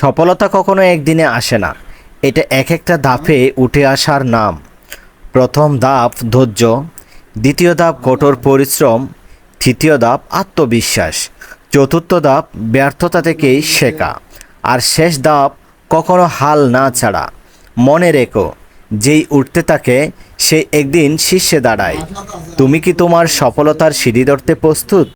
সফলতা কখনো একদিনে আসে না। এটা এক একটা ধাপে উঠে আসার নাম। প্রথম ধাপ ধৈর্য, দ্বিতীয় ধাপ কঠোর পরিশ্রম, তৃতীয় ধাপ আত্মবিশ্বাস, চতুর্থ ধাপ ব্যর্থতা থেকেই শেখা। আর শেষ ধাপ কখনো হাল না ছাড়া। মনে রেখো, যেই উঠতে থাকে, সে একদিন শীর্ষে দাঁড়ায়। তুমি কি তোমার সফলতার সিঁড়ি ধরতে প্রস্তুত?